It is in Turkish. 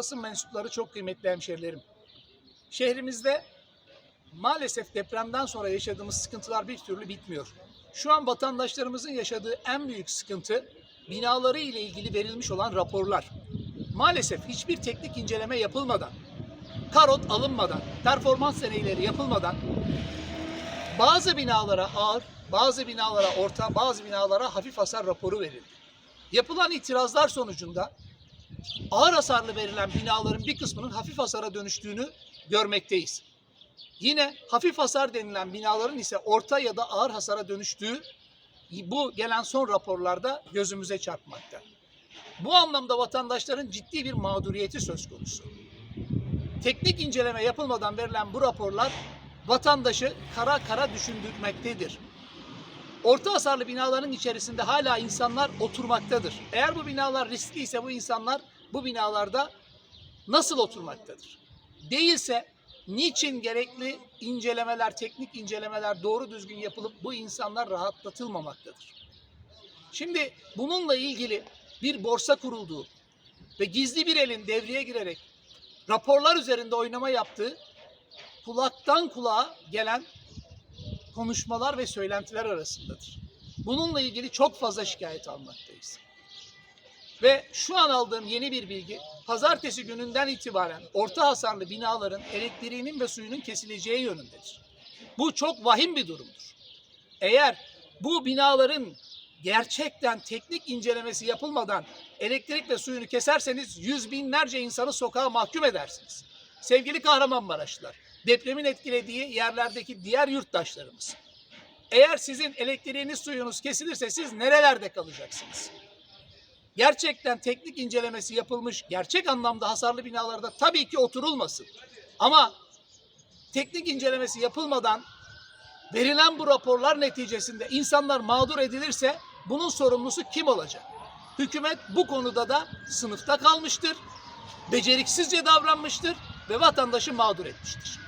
Basın mensupları çok kıymetli hemşerilerim. Şehrimizde maalesef depremden sonra yaşadığımız sıkıntılar bir türlü bitmiyor. Şu an vatandaşlarımızın yaşadığı en büyük sıkıntı binaları ile ilgili verilmiş olan raporlar. Maalesef hiçbir teknik inceleme yapılmadan, karot alınmadan, performans deneyleri yapılmadan bazı binalara ağır, bazı binalara orta, bazı binalara hafif hasar raporu verildi. Yapılan itirazlar sonucunda ağır hasarlı verilen binaların bir kısmının hafif hasara dönüştüğünü görmekteyiz. Yine hafif hasar denilen binaların ise orta ya da ağır hasara dönüştüğü bu gelen son raporlarda gözümüze çarpmakta. Bu anlamda vatandaşların ciddi bir mağduriyeti söz konusu. Teknik inceleme yapılmadan verilen bu raporlar vatandaşı kara kara düşündürmektedir. Orta hasarlı binaların içerisinde hala insanlar oturmaktadır. Eğer bu binalar riskli ise bu insanlar bu binalarda nasıl oturmaktadır? Değilse niçin gerekli incelemeler, teknik incelemeler doğru düzgün yapılıp bu insanlar rahatlatılmamaktadır? Şimdi bununla ilgili bir borsa kurulduğu ve gizli bir elin devreye girerek raporlar üzerinde oynama yaptığı kulaktan kulağa gelen konuşmalar ve söylentiler arasındadır. Bununla ilgili çok fazla şikayet almaktayız. Ve şu an aldığım yeni bir bilgi, pazartesi gününden itibaren orta hasarlı binaların elektriğinin ve suyunun kesileceği yönündedir. Bu çok vahim bir durumdur. Eğer bu binaların gerçekten teknik incelemesi yapılmadan elektrik ve suyunu keserseniz yüz binlerce insanı sokağa mahkum edersiniz. Sevgili Kahramanmaraşlılar, depremin etkilediği yerlerdeki diğer yurttaşlarımız. Eğer sizin elektriğiniz suyunuz kesilirse siz nerelerde kalacaksınız? Gerçekten teknik incelemesi yapılmış, gerçek anlamda hasarlı binalarda tabii ki oturulmasın. Ama teknik incelemesi yapılmadan verilen bu raporlar neticesinde insanlar mağdur edilirse bunun sorumlusu kim olacak? Hükümet bu konuda da sınıfta kalmıştır, beceriksizce davranmıştır ve vatandaşı mağdur etmiştir.